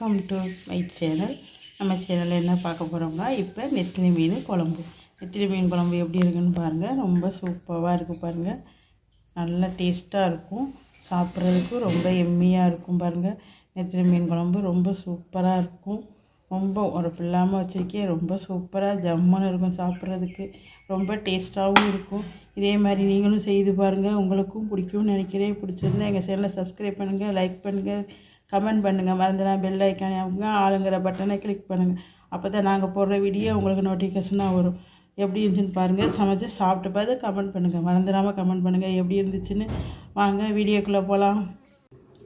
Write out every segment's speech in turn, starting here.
Welcome to my channel நம்ம சேனலில் என்ன பார்க்க போகிறோம்னா இப்போ நெத்திலி மீன் குழம்பு. நெத்திலி மீன் குழம்பு எப்படி இருக்குன்னு பாருங்கள் ரொம்ப சூப்பராக இருக்குது பாருங்கள் நல்லா டேஸ்ட்டாக இருக்கும். சாப்பிட்றதுக்கு ரொம்ப எம்மியாக இருக்கும் பாருங்கள் நெத்திலி மீன் குழம்பு ரொம்ப சூப்பராக இருக்கும். ரொம்ப உரப்பு இல்லாமல் வச்சுருக்கேன் ரொம்ப சூப்பராக ஜம்முன்னு இருக்கும் சாப்பிட்றதுக்கு. ரொம்ப டேஸ்ட்டாகவும் இருக்கும். இதே மாதிரி நீங்களும் செய்து பாருங்கள் உங்களுக்கும் பிடிக்கும்னு நினைக்கிறேன். பிடிச்சிருந்தா எங்கள் சேனலை சப்ஸ்கிரைப் பண்ணுங்கள் லைக் பண்ணுங்கள் கமெண்ட் பண்ணுங்கள் மறந்துடா பெல் ஐக்கான் ஆளுங்கிற பட்டனை கிளிக் பண்ணுங்கள் அப்போ தான் நாங்கள் போடுற வீடியோ உங்களுக்கு நோட்டிஃபிகேஷனாக வரும். எப்படி இருந்துச்சுன்னு பாருங்கள் சமைச்சு சாப்பிட்டு பார்த்து கமெண்ட் பண்ணுங்கள் மறந்துடாமல் கமெண்ட் பண்ணுங்கள் எப்படி இருந்துச்சுன்னு வாங்க வீடியோக்குள்ளே போகலாம்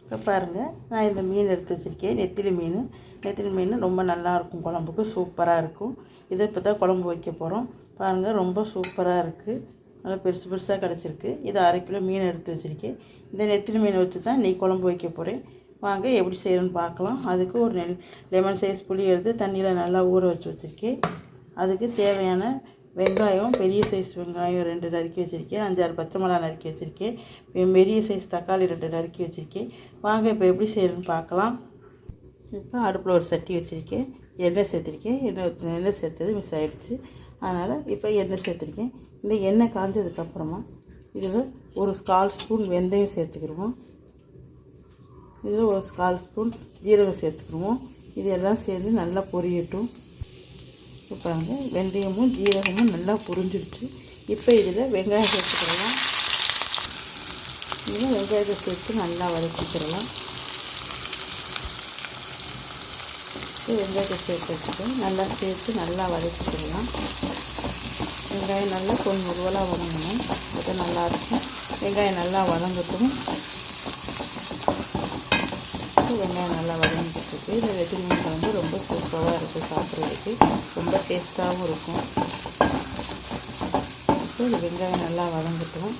இப்போ பாருங்கள் நான் இந்த மீன் எடுத்து வச்சுருக்கேன். நெத்திலி மீன். நெத்திலி மீன் ரொம்ப நல்லாயிருக்கும் குழம்புக்கு சூப்பராக இருக்கும். இதை இப்போ தான் குழம்பு வைக்க போகிறோம் பாருங்கள் ரொம்ப சூப்பராக இருக்குது நல்லா பெருசு பெருசாக கிடச்சிருக்கு. இது அரை கிலோ மீன் எடுத்து வச்சுருக்கேன். இந்த நெத்திலி மீன் வச்சு தான் நீ குழம்பு வைக்க போகிறேன் வாங்க எப்படி செய்யணும்னு பார்க்கலாம். அதுக்கு ஒரு நெல் லெமன் சைஸ் புளி எடுத்து தண்ணியில் நல்லா ஊற வச்சு வச்சுருக்கேன். அதுக்கு தேவையான வெங்காயம் பெரிய சைஸ் வெங்காயம் ரெண்டு நறுக்கி வச்சுருக்கேன். அஞ்சாறு பச்சை மிளகா நறுக்கி வச்சுருக்கேன். பெரிய சைஸ் தக்காளி ரெண்டு நறுக்கி வச்சுருக்கேன். வாங்க இப்போ எப்படி செய்யணும்னு பார்க்கலாம். இப்போ அடுப்பில் ஒரு சட்டி வச்சுருக்கேன். எண்ணெய் சேர்த்துருக்கேன். எண்ணெய் எண்ணெய் சேர்த்தது மிஸ் ஆகிடுச்சு அதனால் இப்போ எண்ணெய் சேர்த்துருக்கேன். இந்த எண்ணெய் காஞ்சதுக்கப்புறமா இதில் ஒரு கால் ஸ்பூன் வெந்தயம் சேர்த்துக்கிடுவோம். இதில் ஒரு கால் ஸ்பூன் ஜீரகம் சேர்த்துக்கிடுவோம். இது எல்லாம் சேர்ந்து நல்லா பொரியட்டும். இப்போ வெந்தயமும் ஜீரகமும் நல்லா பொரிஞ்சிடுச்சு. இப்போ இதில் வெங்காயம் சேர்த்துக்கிடலாம். இதில் வெங்காயத்தை சேர்த்து நல்லா வதக்கிக்கிறலாம் வெங்காயத்தை சேர்த்து வச்சுட்டு நல்லா சேர்த்து நல்லா வதக்கிக்கிடலாம். வெங்காயம் நல்லா கொஞ்சம் முருவலாக வதங்கணும். அது நல்லாயிருக்கும். வெங்காயம் நல்லா வதங்கட்டும். வெங்காயம் நல்லா வதங்கிட்டு இந்த வெஜில் மீன் வந்து ரொம்ப சூப்பராக இருக்குது சாப்பிட்றதுக்கு. ரொம்ப டேஸ்ட்டாகவும் இருக்கும். இப்போ இந்த வெங்காயம் நல்லா வதங்கட்டும்.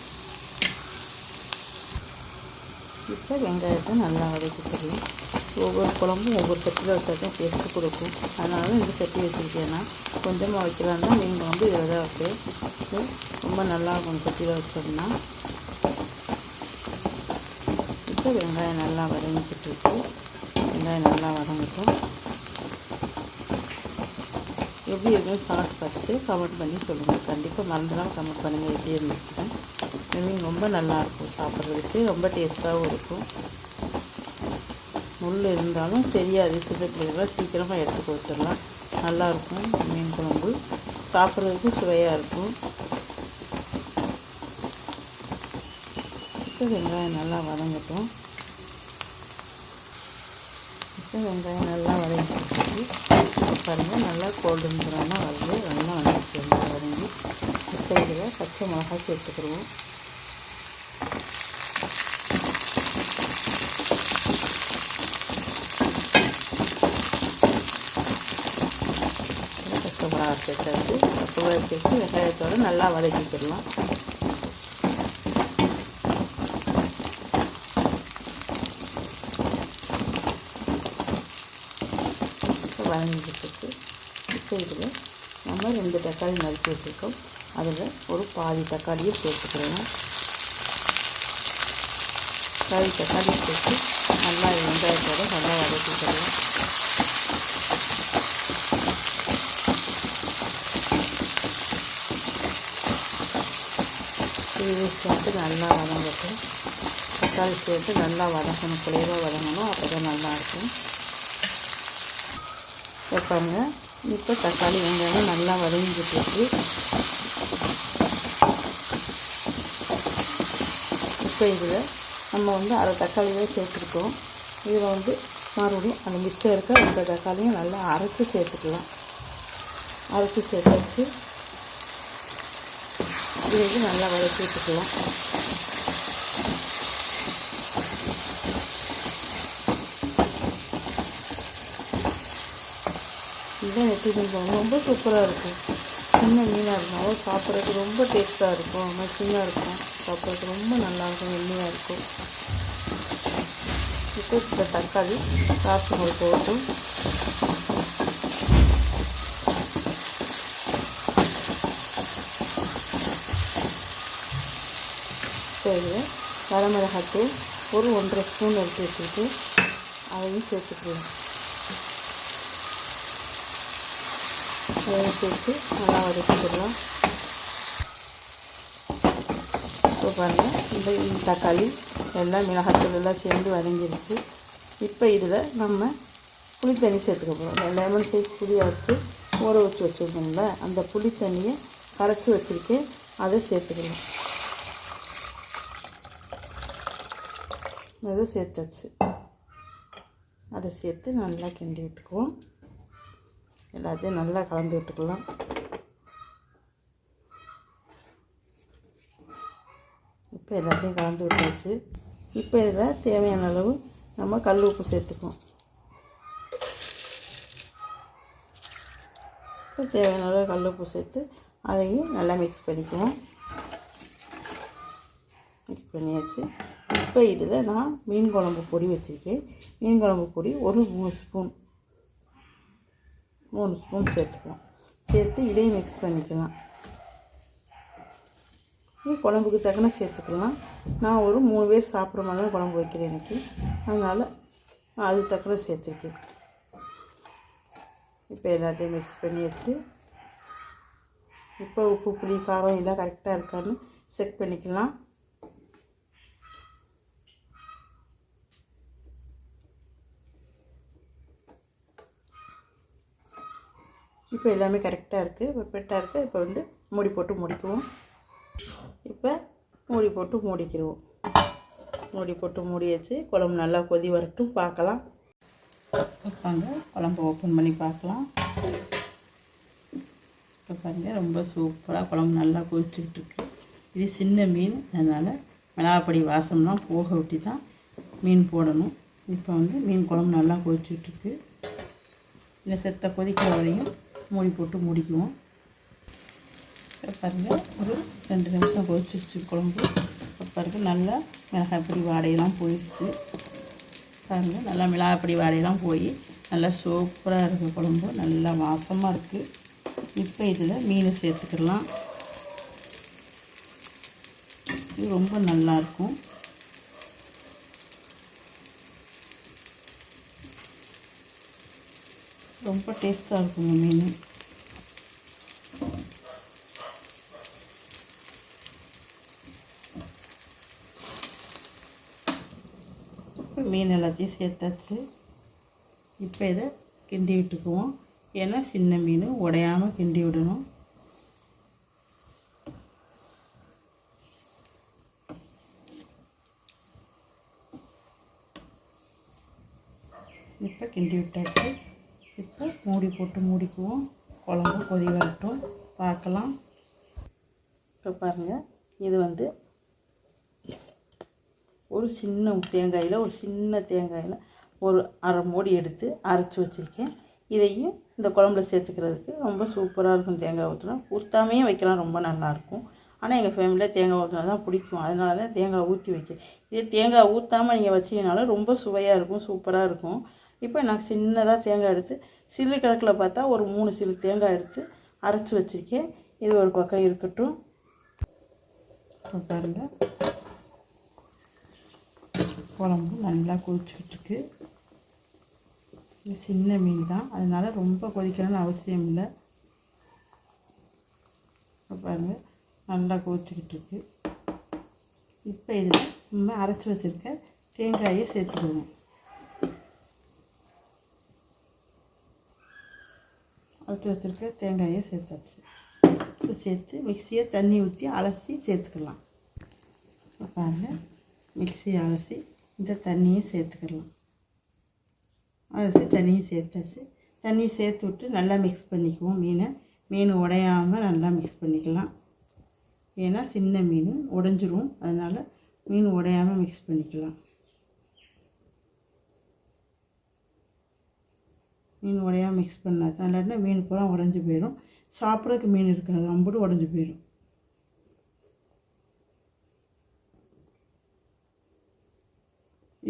இப்போ வெங்காயத்தை நல்லா வதக்கிக்கலாம் ஒவ்வொரு குழம்பும் ஒவ்வொரு சட்டியில் வச்சா தான் டேஸ்ட்டு கொடுக்கும். அதனால தான் இந்த சட்டி வச்சுருக்கேன்னா கொஞ்சமாக வைக்கலான்னா நீங்கள் வந்து இதில் தான் வைப்பேன். ரொம்ப நல்லா இருக்கும் சட்டியில் வச்சோம்னா. இப்போ வெங்காயம் நல்லா வதங்கிக்கிட்டு இருக்கு. வெங்காயம் நல்லா வதங்கட்டும். எப்படி இருக்குன்னு சாப்பிட்டு பார்த்துட்டு கமெண்ட் பண்ணி சொல்லுங்கள் கண்டிப்பாக மறந்துடாமல் கமெண்ட் பண்ணுங்கள் எப்படி இருந்துச்சுன்னா. மீன் ரொம்ப நல்லாயிருக்கும் சாப்பிட்றதுக்கு ரொம்ப டேஸ்ட்டாகவும் இருக்கும். முள் இருந்தாலும் தெரியாது சின்ன சீக்கிரமாக எடுத்து கொடுத்துடலாம். நல்லாயிருக்கும் மீன் குழம்பு. சாப்பிட்றதுக்கு சுவையாக இருக்கும். இப்போ வெங்காயம் நல்லா வதங்கட்டும். இப்போ வெங்காயம் நல்லா வதங்கிட்டு பாருங்கள் நல்லா கோல்டன் ப்ரௌனாக வருது. நல்லா வந்துச்சு வெங்காயம் வதங்கி. இப்போ இதில் பச்சை மிளகாய் சேர்த்துக்கிடுவோம். பச்சை மிளகாய் சேர்த்தாச்சு. பச்சை மிளகாய் சேர்த்து வெங்காயத்தோடு நல்லா வதக்கிக்கிடலாம். வதங்கிக்கிட்டு இப்போ இதில் நம்ம ரெண்டு தக்காளி நறுக்கி வச்சுருக்கோம் அதில் ஒரு பாதி தக்காளியை சேர்த்துக்கிறோம். பாதி தக்காளி சேர்த்து நல்லா வெங்காயத்தோட நல்லா வதக்கிக்கிறோம் இது சேர்த்து நல்லா வதங்கட்டும். தக்காளி சேர்த்து நல்லா வதங்கணும் குறைவாக வதங்கணும் அப்போ தான் நல்லாயிருக்கும் வைப்பாங்க இப்போ தக்காளி வெங்காயம் நல்லா வதங்கிட்டு இருக்கு இப்போ இதில் நம்ம வந்து அரை தக்காளியாக சேர்த்துருக்கோம். இதில் வந்து மறுபடியும் அந்த மிச்சம் இருக்க அந்த தக்காளியும் நல்லா அரைச்சி சேர்த்துக்கலாம். அரைச்சி சேர்த்தாச்சு. இது வந்து நல்லா வதக்கி இதுதான் நெத்தி மீன் குழம்பு ரொம்ப சூப்பராக இருக்கும். சின்ன மீனாக இருந்தாலும் சாப்பிட்றதுக்கு ரொம்ப டேஸ்ட்டாக இருக்கும். மசிங்காக சின்ன இருக்கும். சாப்பிட்றதுக்கு ரொம்ப நல்லாயிருக்கும் எண்ணெயாக இருக்கும். இப்போ இந்த தக்காளி காசு ஒரு போட்டும் சரி வரமிளகாத்தூள் ஒரு ஒன்றரை ஸ்பூன் எடுத்து வச்சுட்டு அதையும் சேர்த்துக்கலாம். அதையும் சேர்த்து நல்லா வதக்கிடலாம் இப்போ பாருங்கள் இந்த தக்காளி எல்லாம் மிளகாத்தூள் எல்லாம் சேர்ந்து வதங்கிருச்சு இப்போ இதில் நம்ம புளி தண்ணி சேர்த்துக்க போகிறோம் லெமன் சைஸ் புளியை வச்சு ஊற வச்சு வச்சுருக்கோம்ல அந்த புளி தண்ணியை கரைச்சி வச்சுருக்கேன். அதை சேர்த்துக்கலாம். அதை சேர்த்தாச்சு. அதை சேர்த்து நல்லா கிண்டி விட்டுக்குவோம். எல்லாத்தையும் நல்லா கலந்து விட்டுக்கலாம். இப்போ எல்லாத்தையும் கலந்து விட்டாச்சு. இப்போ இதில் தேவையான அளவு நம்ம கல் உப்பு சேர்த்துக்குவோம். இப்போ தேவையான அளவு கல் உப்பு சேர்த்து அதையும் நல்லா மிக்ஸ் பண்ணிக்குவோம். மிக்ஸ் பண்ணியாச்சு. இப்போ இதில் நான் மீன் குழம்பு பொடி வச்சுருக்கேன். மீன் குழம்பு பொடி ஒரு மூணு ஸ்பூன் மூணு ஸ்பூன் சேர்த்துக்கலாம். சேர்த்து இதையும் மிக்ஸ் பண்ணிக்கலாம். குழம்புக்கு தக்கன சேர்த்துக்கலாம். நான் ஒரு மூணு பேர் சாப்பிட்ற மாதிரி தான் குழம்பு வைக்கிறேன் எனக்கு. அதனால் நான் அது தக்கன சேர்த்துருக்கேன். இப்போ எல்லாத்தையும் மிக்ஸ் பண்ணியாச்சு. இப்போ உப்பு புளி காரம் எல்லாம் கரெக்டாக இருக்கான்னு செக் பண்ணிக்கலாம். இப்போ எல்லாமே கரெக்டாக இருக்குது. பெர்ஃபெக்டாக இருக்குது. இப்போ வந்து மூடி போட்டு முடிக்குவோம். இப்போ மூடி போட்டு மூடிக்கிடுவோம் மூடி போட்டு மூடியாச்சு. குழம்பு நல்லா கொதி வரட்டும். பார்க்கலாம். வைப்பாங்க குழம்பு ஓப்பன் பண்ணி பார்க்கலாம். இப்போ பாருங்கள் ரொம்ப சூப்பராக குழம்பு நல்லா கொதிச்சுக்கிட்டு இருக்கு. இது சின்ன மீன். அதனால் மிளகாப்பொடி வாசம்லாம் போக ஒட்டி தான் மீன் போடணும். இப்போ வந்து மீன் குழம்பு நல்லா கொதிச்சுக்கிட்டு இந்த செத்த கொதிக்கிற வரையும் மூடி போட்டு முடிக்குவோம். பாருங்கள் ஒரு ரெண்டு நிமிஷம் கொதிச்சிருச்சு குழம்பு. பாருங்கள் நல்லா மிளகாய்ப்பொடி வாடையெல்லாம் போயிடுச்சு பாருங்கள் நல்லா மிளகாய்ப்பொடி வாடையெல்லாம் போய் நல்லா சூப்பராக இருக்குது குழம்பு. நல்லா வாசமாக இருக்குது இப்போ இதில் மீன் சேர்த்துக்கலாம். இது ரொம்ப நல்லாயிருக்கும் ரொம்ப டேஸ்ட்டாக இருக்குங்க மீன் இப்போ மீன் எல்லாத்தையும் சேர்த்தாச்சு இப்போ இதை கிண்டி விட்டுக்குவோம் ஏன்னா சின்ன மீன் உடையாமல் கிண்டி விடணும் இப்போ கிண்டி விட்டாச்சு இப்போ மூடி போட்டு மூடிக்குவோம். குழம்பு கொதி வரட்டும். பார்க்கலாம். இப்போ பாருங்கள் இது வந்து ஒரு சின்ன தேங்காயில் ஒரு சின்ன தேங்காயில் ஒரு அரை மூடி எடுத்து அரைச்சி வச்சுருக்கேன். இதையும் இந்த குழம்புல சேர்த்துக்கிறதுக்கு ரொம்ப சூப்பராக இருக்கும். தேங்காய் ஊற்றினா ஊற்றாமையும் வைக்கலாம். ரொம்ப நல்லாயிருக்கும் ஆனால் எங்கள் ஃபேமிலியில் தேங்காய் ஊற்றினா தான் பிடிக்கும். அதனால தான் தேங்காய் ஊற்றி வைக்கிறேன் இதே தேங்காய் ஊற்றாமல் நீங்கள் வச்சிங்கனாலும் ரொம்ப சுவையாக இருக்கும். சூப்பராக இருக்கும். இப்போ நான் சின்னதாக தேங்காய் எடுத்து சில்லு கணக்கில் பார்த்தா ஒரு மூணு சில்லு தேங்காய் எடுத்து அரைச்சி வச்சுருக்கேன். இது ஒரு பக்கம் இருக்கட்டும். பாருங்கள் குழம்பு நல்லா கொதிச்சுக்கிட்டு இருக்கு இது சின்ன மீன் தான். அதனால் ரொம்ப கொதிக்கணும்னு அவசியம் இல்லை. பாருங்கள் நல்லா கொதிச்சுக்கிட்டு இருக்கு இப்போ இதில் நம்ம அரைச்சி வச்சுருக்க தேங்காயை சேர்த்துக்கணும். அரைச்சி வச்சுருக்க தேங்காயை சேர்த்தாச்சு. இப்போ சேர்த்து மிக்சியை தண்ணி ஊற்றி அலசி சேர்த்துக்கலாம். இப்போ பாருங்கள் மிக்சியை அலசி இந்த தண்ணியை சேர்த்துக்கலாம். அலசி தண்ணியை சேர்த்தாச்சு. தண்ணி சேர்த்து விட்டு நல்லா மிக்ஸ் பண்ணிக்குவோம் மீனை. மீன் உடையாமல் நல்லா மிக்ஸ் பண்ணிக்கலாம். ஏன்னா சின்ன மீன் உடஞ்சிரும். அதனால் மீன் உடையாமல் மிக்ஸ் பண்ணிக்கலாம். மீன் உடையாக மிக்ஸ் பண்ணாச்சு இல்லாட்டினா மீன் பூரா உடஞ்சி போயிடும் சாப்பிட்றதுக்கு மீன் இருக்காது. அம்புட்டு உடஞ்சி போயிடும்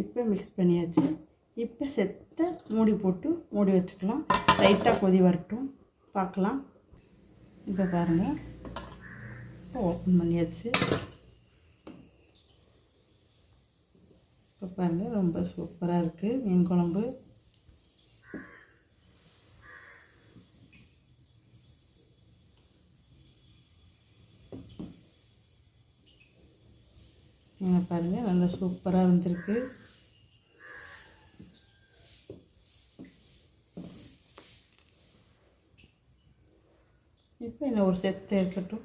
இப்போ மிக்ஸ் பண்ணியாச்சு. இப்போ செத்த மூடி போட்டு மூடி வச்சுக்கலாம். லைட்டாக கொதி வரட்டும். பார்க்கலாம். இப்போ பாருங்கள் இப்போ ஓப்பன் பண்ணியாச்சு. இப்போ பாருங்கள் ரொம்ப சூப்பராக இருக்குது மீன் குழம்பு. நீங்கள் பாருங்கள் நல்லா சூப்பராக வந்திருக்கு. இப்போ இன்னும் ஒரு செத்து இருக்கட்டும்.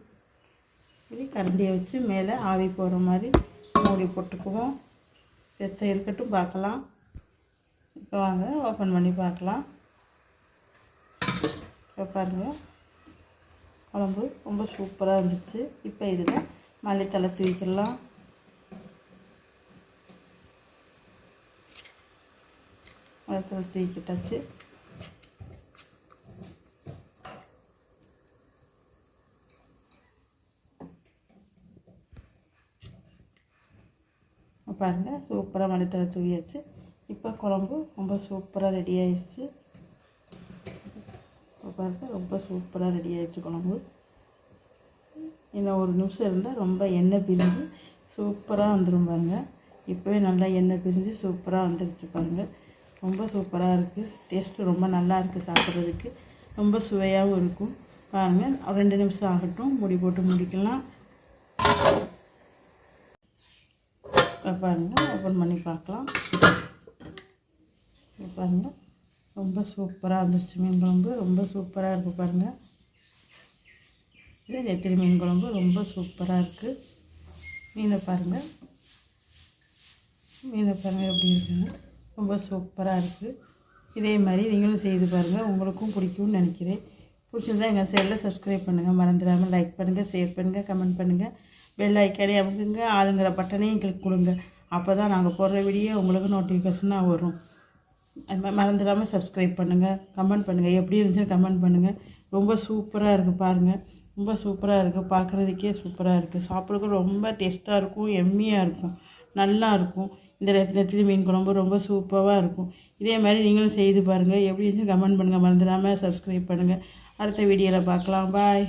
இப்படி கரண்டியை வச்சு மேலே ஆவி போகிற மாதிரி மூடி போட்டுக்குவோம். செத்த இருக்கட்டும் பார்க்கலாம். இப்போ வாங்க ஓப்பன் பண்ணி பார்க்கலாம். இப்போ பாருங்கள் குழம்பு ரொம்ப சூப்பராக இருந்துச்சு இப்போ இதில் மல்லித்தலை தூக்கிடலாம் மல்லித்தலை தூக்கிட்டாச்சு பாருங்கள் சூப்பராக மல்லித்தலை தூவியாச்சு இப்போ குழம்பு ரொம்ப சூப்பராக ரெடி ஆயிடுச்சு. இப்போ பாருங்கள் ரொம்ப சூப்பராக ரெடி ஆயிடுச்சு குழம்பு. இன்னும் ஒரு நிமிஷம் இருந்தால் ரொம்ப எண்ணெய் பிரிஞ்சு சூப்பராக வந்துடும் பாருங்கள் இப்போவே நல்லா எண்ணெய் பிரிஞ்சு சூப்பராக வந்துடுச்சு பாருங்கள் ரொம்ப சூப்பராக இருக்குது டேஸ்ட்டு ரொம்ப நல்லா இருக்குது சாப்பிட்றதுக்கு. ரொம்ப சுவையாகவும் இருக்கும். பாருங்கள் ரெண்டு நிமிஷம் ஆகட்டும். முடி போட்டு முடிக்கலாம். பாருங்கள் ஓப்பன் பண்ணி பார்க்கலாம். பாருங்கள் ரொம்ப சூப்பராக இருந்துச்சு மீன் குழம்பு. ரொம்ப சூப்பராக இருக்குது பாருங்கள் இது நெத்திரி மீன் குழம்பு ரொம்ப சூப்பராக இருக்குது மீனை பாருங்கள் மீனை பாருங்கள் எப்படி இருக்குன்னு. ரொம்ப சூப்பராக இருக்குது இதே மாதிரி நீங்களும் செய்து பாருங்கள் உங்களுக்கும் பிடிக்கும்னு நினைக்கிறேன். பிடிச்சிருந்தா எங்கள் சேனலில் சப்ஸ்கிரைப் பண்ணுங்கள் மறந்துடாமல் லைக் பண்ணுங்கள் ஷேர் பண்ணுங்கள் கமெண்ட் பண்ணுங்கள் பெல் ஐக்கானே அமுக்குங்க. ஆளுங்கிற பட்டனையும் கிளிக் கொடுங்க. அப்போ தான் நாங்கள் போடுற வீடியோ உங்களுக்கு நோட்டிஃபிகேஷனாக வரும். அது மாதிரி மறந்துடாமல் சப்ஸ்கிரைப் பண்ணுங்கள் கமெண்ட் பண்ணுங்கள் எப்படி இருந்துச்சுன்னு கமெண்ட் பண்ணுங்கள் ரொம்ப சூப்பராக இருக்குது பாருங்கள் ரொம்ப சூப்பராக இருக்குது பார்க்குறதுக்கே சூப்பராக இருக்குது சாப்பிட்றதுக்கு ரொம்ப டேஸ்ட்டாக இருக்கும். எம்மியாக இருக்கும். நல்லா இருக்கும். இந்த நெத்திலி மீன் குழம்பு ரொம்ப சூப்பராக இருக்கும். இதே மாதிரி நீங்களும் செய்து பாருங்கள் எப்படி இருந்துச்சு கமெண்ட் பண்ணுங்கள் மறந்துடாமல் சப்ஸ்கிரைப் பண்ணுங்கள் அடுத்த வீடியோவில் பார்க்கலாம். பாய்